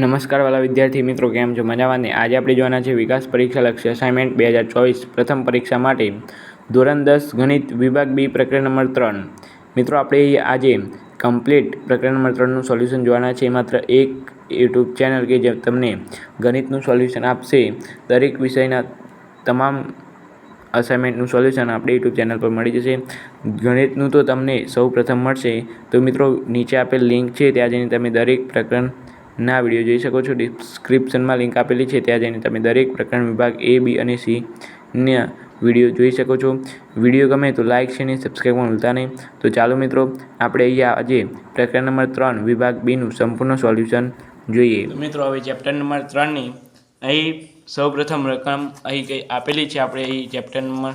નમસ્કાર વાલા વિદ્યાર્થી મિત્રો, કેમ છો? મજામાં આજે આપણે જોવાના છે વિકાસ પરીક્ષા લક્ષ્ય અસાઇનમેન્ટ બે હજાર ચોવીસ પ્રથમ પરીક્ષા માટે ધોરણ દસ ગણિત વિભાગ બી પ્રકરણ નંબર ત્રણ. મિત્રો, આપણે આજે કમ્પ્લીટ પ્રકરણ નંબર ત્રણનું સોલ્યુશન જોવાના છે. માત્ર એક યુટ્યુબ ચેનલ કે જે તમને ગણિતનું સોલ્યુશન આપશે. દરેક વિષયના તમામ અસાઇનમેન્ટનું સોલ્યુશન આપણે યુટ્યુબ ચેનલ પર મળી જશે. ગણિતનું તો તમને સૌ પ્રથમ મળશે. તો મિત્રો, નીચે આપેલ લિંક છે. ત્યાં જઈને તમે દરેક પ્રકરણના વીડિયો જોઈ શકો છો. ડિસ્ક્રિપ્શનમાં લિંક આપેલી છે. ત્યાં જઈને તમે દરેક પ્રકરણ વિભાગ એ બી અને સી ના વીડિયો જોઈ શકો છો. વીડિયો ગમે તો લાઇક છે ને સબસ્ક્રાઈબ પણ ભૂલતા નહીં. તો ચાલો મિત્રો, આપણે અહીંયા આજે પ્રકરણ નંબર ત્રણ, વિભાગ બીનું સંપૂર્ણ સોલ્યુશન જોઈએ. મિત્રો, હવે ચેપ્ટર નંબર ત્રણની અહીં સૌપ્રથમ રકમ અહીં કંઈ આપેલી છે. આપણે અહીં ચેપ્ટર નંબર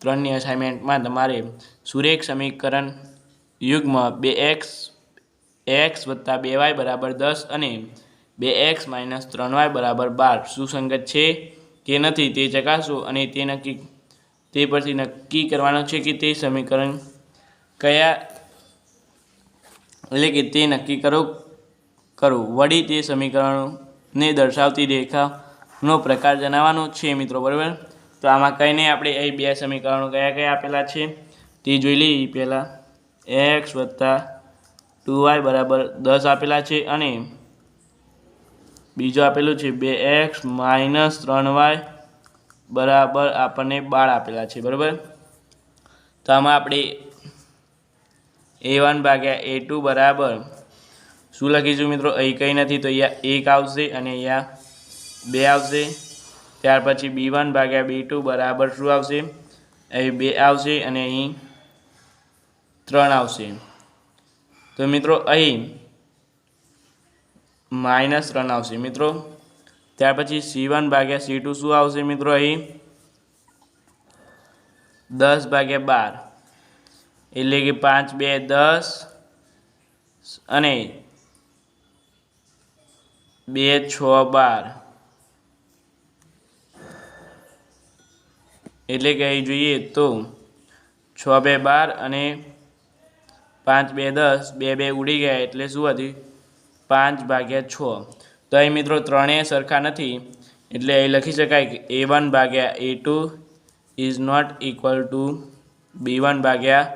ત્રણની અસાઇનમેન્ટમાં તમારે સુરેખ સમીકરણ યુગમાં બે એક્સ એક્સ વત્તા બે વાય બરાબર દસ અને બે એક્સ માઇનસ ત્રણ વાય બરાબર બાર. સુસંગત છે કે નથી તે ચકાસો અને તે નક્કી, તે પરથી નક્કી કરવાનું છે કે તે સમીકરણ કયા, એટલે કે તે નક્કી કરો કરો. વળી તે સમીકરણોને દર્શાવતી રેખાનો પ્રકાર જણાવવાનો છે મિત્રો, બરાબર? તો આમાં કંઈ નહીં આપણે અહીં બે સમીકરણો કયા કયા આપેલા છે તે જોઈ લઈએ. પહેલાં એક્સ વત્તા ટુ વાય બરાબર દસ આપેલા છે અને બીજું આપેલું છે બે એક્સ માઇનસ ત્રણ વાય બરાબર આપણને બાર આપેલા છે, બરાબર? તો આમાં આપણે એ વન ભાગ્યા એ ટુ બરાબર શું લખીશું મિત્રો? અહીં કંઈ નથી, તો અહીંયા એક આવશે અને અહીંયા બે આવશે. ત્યાર પછી બી વન ભાગ્યા બી ટુ બરાબર શું આવશે? અહીં બે આવશે અને અહીં ત્રણ આવશે. તો મિત્રો અહીં માઇનસ રન આવશે. મિત્રો, ત્યાર પછી સી વન ભાગ્યા સી ટુ શું આવશે મિત્રો અહીં? દસ ભાગ્યા બાર. એટલે કે પાંચ, બે, દસ અને બે, છ, બાર. એટલે કે અહીં જોઈએ તો છ, બે, બાર અને પાંચ બે દસ, બે બે ઉડી ગયા એટલે શું હતી? પાંચ ભાગ્યા છ. તો અહીં મિત્રો ત્રણેય સરખા નથી. એટલે અહીં લખી શકાય કે એ વન ભાગ્યા A two is not equal to B one ભાગ્યા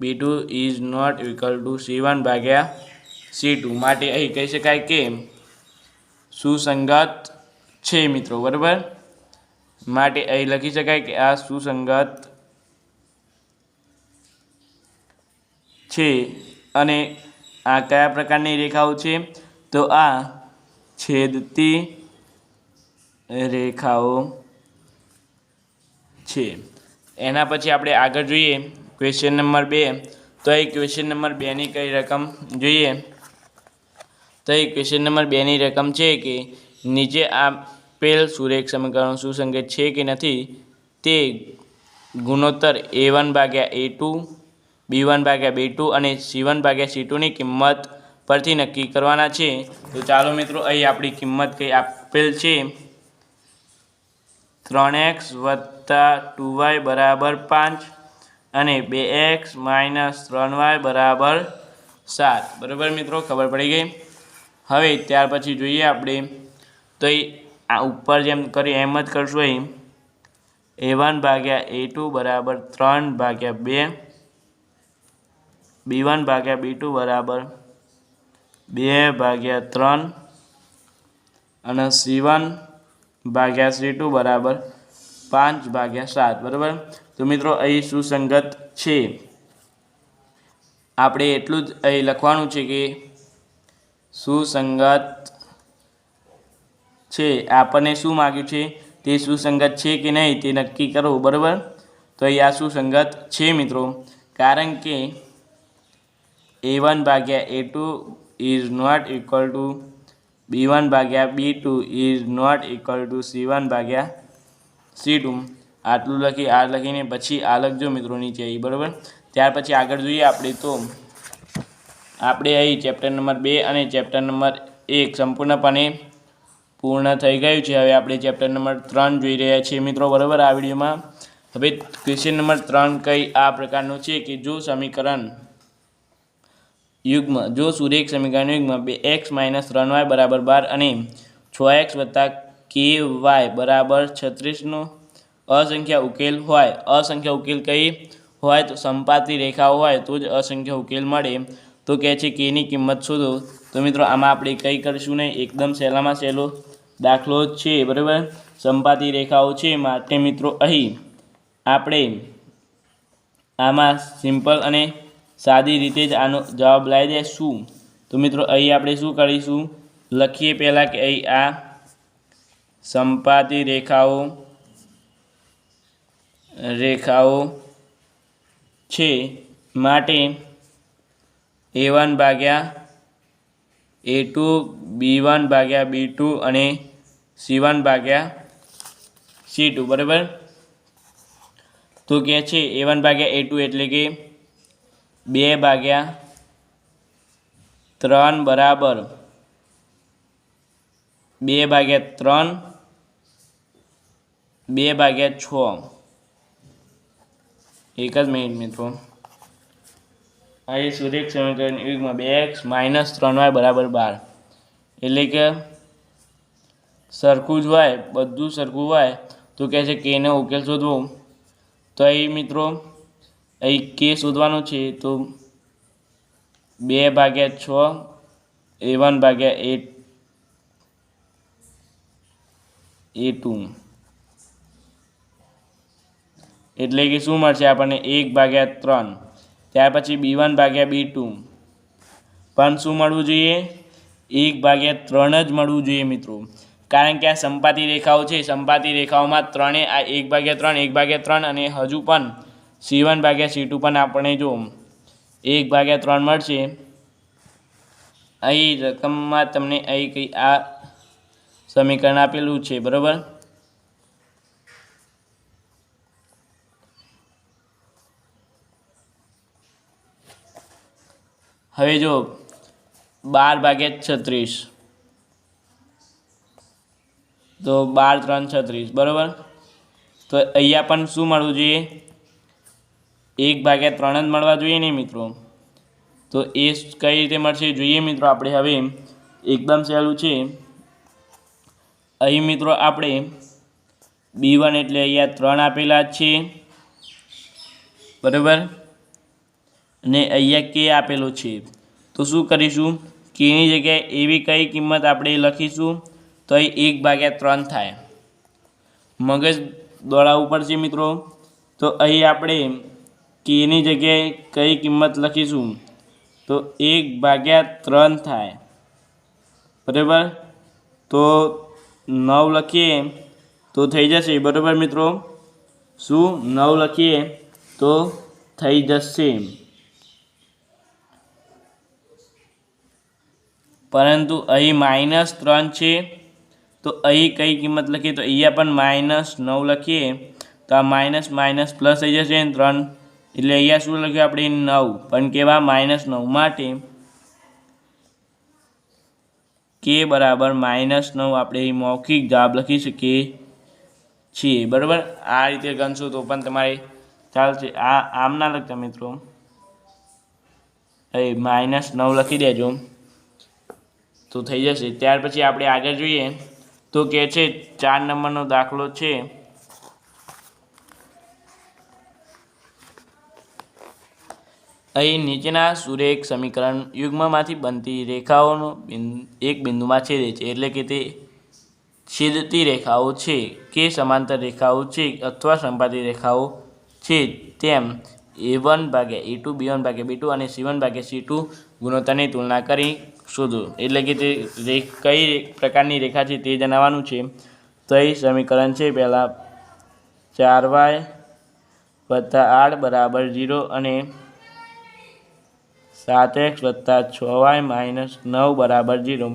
B two is not equal to C one ભાગ્યા સી ટુ માટે અહીં કહી શકાય કે સુસંગત છે મિત્રો, બરાબર? માટે અહીં લખી શકાય કે આ સુસંગત છે અને આ કયા પ્રકારની રેખાઓ છે? તો આ છેદતી રેખાઓ છે. એના પછી આપણે આગળ જોઈએ ક્વેશ્ચન નંબર બે. તો એ ક્વેશ્ચન નંબર બેની કઈ રકમ જોઈએ? તો એ ક્વેશ્ચન નંબર બેની રકમ છે કે નીચે આપેલ સુરેખ સમીકરણ સુસંગત છે કે નથી? તે ગુણોત્તર એ વન ભાગ્યા એ ટુ બી વન ભાગ્યા બી ટુ અને સી વન ભાગ્યા સી ટુની કિંમત પરથી નક્કી કરવાના છે. તો ચાલો મિત્રો, અહીં આપણી કિંમત કંઈ આપેલ છે. ત્રણ એક્સ વત્તા ટુ વાય બરાબર પાંચ અને બે એક્સ માઇનસ ત્રણ વાય બરાબર સાત. બરાબર મિત્રો, ખબર પડી ગઈ? હવે ત્યાર પછી જોઈએ આપણે. તો એ આ ઉપર જેમ કરી એમ જ કરશું અહીં. એ વન ભાગ્યા એ ટુ બરાબર ત્રણ ભાગ્યા બે. બી વન ભાગ્યા બી ટુ બરાબર. બે ભાગ્યા ત્રણ અને સી વન ભાગ્યા સી ટુ બરાબર. પાંચ ભાગ્યા સાત, બરાબર? તો મિત્રો, અહીં સુસંગત છે. આપણે એટલું જ અહીં લખવાનું છે કે સુસંગત છે. આપણને શું માગ્યું છે? તે સુસંગત છે કે નહીં તે નક્કી કરવું બરાબર? તો અહીં આ સુસંગત છે મિત્રો. કારણ કે એ વન ભાગ્યા A two is not equal to B one ભાગ્યા B two is not equal to C one ભાગ્યા સી ટુ આટલું લખી, આ લખીને પછી આ લખજો મિત્રો નીચે અહીં, બરાબર? ત્યાર પછી આગળ જોઈએ આપણે તો. આપણે અહીં ચેપ્ટર નંબર બે અને ચેપ્ટર નંબર એક સંપૂર્ણપણે પૂર્ણ થઈ ગયું છે. હવે આપણે ચેપ્ટર નંબર ત્રણ જોઈ રહ્યા છીએ મિત્રો, બરાબર આ વિડીયોમાં? હવે ક્વેશ્ચન નંબર ત્રણ કંઈ આ પ્રકારનું છે કે જો સમીકરણ યુગ્મ જો સુરેખ સમીકરણ યુગમાં બે એક્સ માઇનસ ત્રણ વાય બરાબર બાર અને છ એક્સ વત્તા કે વાય બરાબર છત્રીસનો અસંખ્ય ઉકેલ હોય. અસંખ્ય ઉકેલ કઈ? હોય તો સંપાતી રેખાઓ હોય તો જ અસંખ્ય ઉકેલ મળે. તો કહે છે કેની કિંમત શોધો. તો મિત્રો, આમાં આપણે કંઈ કરીશું નહીં. એકદમ સહેલામાં સહેલો દાખલો છે, બરાબર? સંપાતી રેખાઓ છે માટે મિત્રો, અહીં આપણે આમાં સિમ્પલ અને સાદી રીતે જ આનો જવાબ લાવી દઈશું તો મિત્રો, અહીં આપણે શું કરીશું? લખીએ પહેલાં કે અહીં આ સંપાતી રેખાઓ રેખાઓ છે માટે એ વન ભાગ્યા એ ટુ બી વન ભાગ્યા બી ટુ અને સી વન ભાગ્યા સી ટુ બરાબર? તો કહે છે એ વન ભાગ્યા એ ટુ એટલે કે બે ભાગ્યા ત્રણ બરાબર. બે ભાગ્યા ત્રણ, બે ભાગ્યા છ. એક જ મિનિટ મિત્રો. અહીં સુરેખ સમીકરણ યુગમાં બે એક્સ માઇનસ ત્રણ વાય બરાબર બાર. એટલે કે સરખું જ હોય બધું સરખું હોય તો કહે છે કેનો ઉકેલ શોધવો. તો અહીં મિત્રો અહીં કે શોધવાનું છે, તો બે ભાગ્યા છ એ વન ભાગ્યા એ એ ટુ એટલે કે શું મળશે? આપણને એક ભાગ્યા ત્રણ, ત્યાર પછી બી વન ભાગ્યા બી ટુ પણ શું મળવું જોઈએ? એક ભાગ્યા ત્રણ જ મળવું જોઈએ મિત્રો. કારણ કે આ સંપાતી રેખાઓ છે, સંપાતી રેખાઓમાં ત્રણે આ એક ભાગ્યા ત્રણ, એક ભાગ્યા ત્રણ અને હજુ પણ સી વન ભાગ્યા સી ટુ પણ આપણે જો એક ભાગ્યા ત્રણ મળશે. અહીં રકમમાં તમને અહીં કંઈ આ સમીકરણ આપેલું છે, બરાબર? હવે જો બાર ભાગ્યા છત્રીસ. તો બાર ત્રણ છત્રીસ, બરાબર? તો અહીંયા પણ શું મળવું જોઈએ? એક ભાગ્યા ત્રણ જ મળવા જોઈએ ને મિત્રો? તો એ કઈ રીતે મળશે? જોઈએ મિત્રો આપણે હવે. એકદમ સહેલું છે. અહીં મિત્રો આપણે બી એટલે અહીંયા ત્રણ આપેલા છે. બરાબર? અને અહીંયા કે આપેલું છે. તો શું કરીશું? કેની જગ્યાએ એવી કઈ કિંમત આપણે લખીશું? તો અહીં એક ભાગ્યા ત્રણ થાય. મગજ દોડાવવું પડશે મિત્રો. તો અહીં આપણે કેની જગ્યાએ કઈ કિંમત લખીશું? તો એક ભાગ્યા ત્રણ થાય. બરાબર? તો નવ લખીએ તો થઈ જશે. બરાબર મિત્રો? શું? નવ લખીએ તો થઈ જશે. પરંતુ અહીં માઇનસ ત્રણ છે. તો અહીં કઈ કિંમત લખીએ? તો અહીંયા પણ માઇનસ નવ લખીએ. તો આ માઇનસ માઇનસ પ્લસ થઈ જશે ત્રણ. એટલે અહીંયા શું લખ્યું? આપણે નવ. પણ કેવા? માઇનસ નવ માટે કે બરાબર માઇનસ નવ આપણે મૌખિક જવાબ લખી શકીએ છીએ. બરાબર? આ રીતે ગણશો તો પણ તમારે ચાલશે. આ આમ ના લખતા મિત્રો. એ માઇનસ નવ લખી દેજો. તો થઈ જશે. ત્યાર પછી આપણે આગળ જોઈએ. તો કે છે, ચાર નંબરનો દાખલો છે. અહીં નીચેના સુરેખ સમીકરણ યુગ્મમાંથી બનતી રેખાઓનો એક બિંદુમાં છેદે છે. એટલે કે તે છેદતી રેખાઓ છે કે સમાંતર રેખાઓ છે અથવા સંપાતી રેખાઓ છે. તેમ એ વન ભાગ્યા એ ટુ, બી વન ભાગ્યા બી ટુ અને સી વન ભાગ્યા સી ટુ ગુણોત્તરની તુલના કરી શોધો. એટલે કે તે કઈ પ્રકારની રેખા છે તે જણાવવાનું છે. તો એ સમીકરણ છે પહેલાં ચાર વાય વત્તા આઠ બરાબર ઝીરો અને સાત એક્સ વત્તા છ વાય માઇનસ નવ બરાબર ઝીરો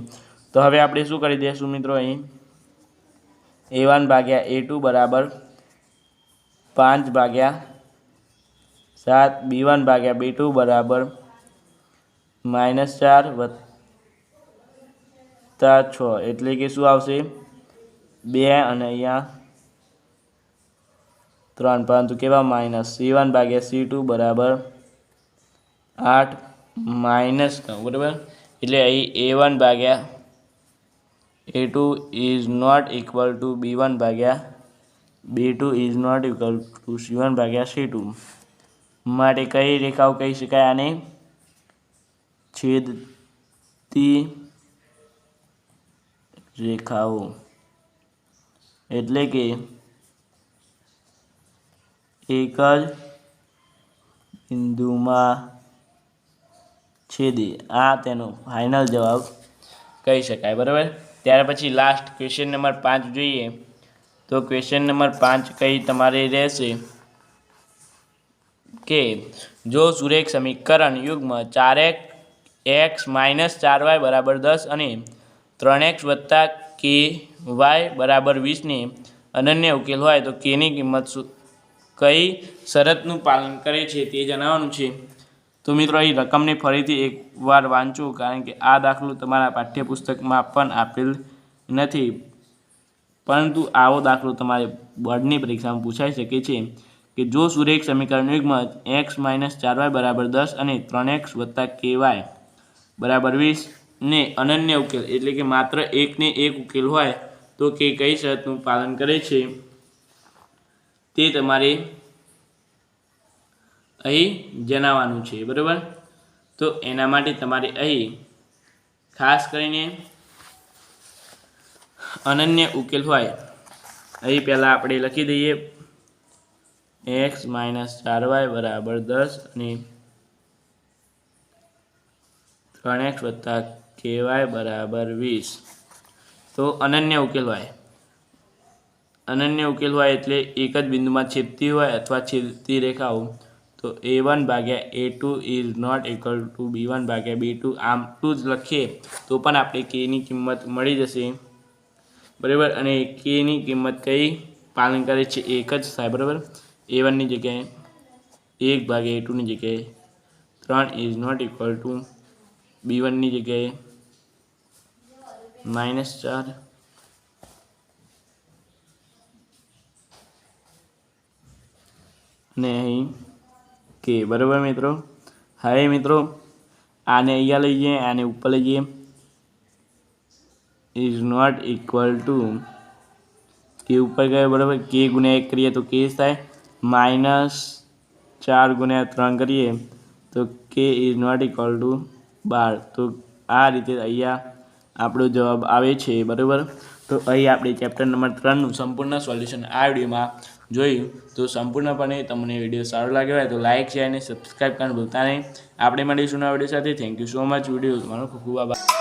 તો હવે આપણે શું કરી દઈશું મિત્રો અહીં? એ વન ભાગ્યા એ ટુ બરાબર પાંચ ભાગ્યા સાત, બી વન ભાગ્યા બી ટુ બરાબર માઇનસ ચાર વત્તા છ. એટલે કે શું આવશે? બે અને અહીંયા ત્રણ. પરંતુ કેવા માઇનસ? સી વન ભાગ્યા સી ટુ બરાબર આઠ માઇનસ નવ, બરાબર? એટલે અહીં એ વન ભાગ્યા A two is not equal to B one ભાગ્યા B two is not equal to C one ભાગ્યા સી ટુ માટે કઈ રેખાઓ કહી શકાય આને? છેદતી રેખાઓ. એટલે કે એક જ બિંદુમાં છેદે. આ તેનો ફાઇનલ જવાબ કહી શકાય, બરાબર? ત્યાર પછી લાસ્ટ ક્વેશ્ચન નંબર પાંચ જોઈએ. તો ક્વેશ્ચન નંબર પાંચ કઈ તમારે રહેશે? કે જો સુરેખ સમીકરણ યુગ્મ ચાર એક્સ માઇનસ ચાર વાય બરાબર દસ અને ત્રણ એક્સ વત્તા કે વાય બરાબર વીસને અનન્ય ઉકેલ હોય તો કેની કિંમત કઈ શરતનું પાલન કરે છે તે જણાવવાનું છે. તો મિત્રો, અહીં રકમને ફરીથી એકવાર વાંચો, કારણ કે આ દાખલો તમારા પાઠ્યપુસ્તકમાં પણ આપેલ નથી. પરંતુ આવો દાખલો તમારે બોર્ડની પરીક્ષામાં પૂછાઈ શકે છે કે જો સુરેખ સમીકરણ યુગ્મ એક્સ માઇનસ ચાર વાય બરાબર દસ અને ત્રણ એક્સ વત્તા કે વાય બરાબર વીસ ને અનન્ય ઉકેલ, એટલે કે માત્ર એકને એક ઉકેલ હોય, તો કે કઈ શરતનું પાલન કરે છે તે તમારે અહીં જણાવવાનું છે, બરાબર? તો એના માટે તમારે અહીં ખાસ કરીને અનન્ય ઉકેલ હોય, અહીં પહેલાં આપણે લખી દઈએ. એક્સ માઇનસ ચાર વાય બરાબર દસ અને ત્રણ એક્સ વત્તા કેવાય બરાબર વીસ. તો અનન્ય ઉકેલ હોય. અનન્ય ઉકેલ હોય એટલે એક જ બિંદુમાં છેદતી હોય અથવા છેદતી રેખાઓ. તો એ વન ભાગ્યા A two is not equal to B one ભાગ્યા બી ટુ આમ ટુ જ લખીએ તો પણ આપણે કેની કિંમત મળી જશે. બરાબર? અને કેની કિંમત કઈ? પાલન કરે છે એક જ થાય બરાબર? એ વનની જગ્યાએ એક ભાગ્યા એ ટુની જગ્યાએ ત્રણ is not equal to B વનની જગ્યાએ માઇનસ ચાર. અને અહીં કે બરાબર મિત્રો? હવે મિત્રો, આને અહીંયા લઈ જઈએ, આને ઉપર લઈ જઈએ. ઇઝ નોટ ઇક્વલ ટુ કે ઉપર ગયો, બરાબર? કે ગુણ્યા એક કરીએ તો કે થાય? માઇનસ ચાર ગુણ્યા ત્રણ કરીએ તો કે ઇઝ નોટ ઇક્વલ ટુ બાર. તો આ રીતે અહીંયા આપણો જવાબ આવે છે, બરાબર? તો અહીં આપણે ચેપ્ટર નંબર ત્રણનું સંપૂર્ણ સોલ્યુશન આ વિડીયોમાં જોયું, તો સંપૂર્ણપણે તમને વીડિયો સારો લાગ્યો હોય તો લાઇક શેર અને સબસ્ક્રાઈબ કરવાનું ભૂલતા નહીં. આપણે મળીશું નવા વીડિયો સાથે. Thank you so much video. તમારો ખૂબ ખૂબ આભાર.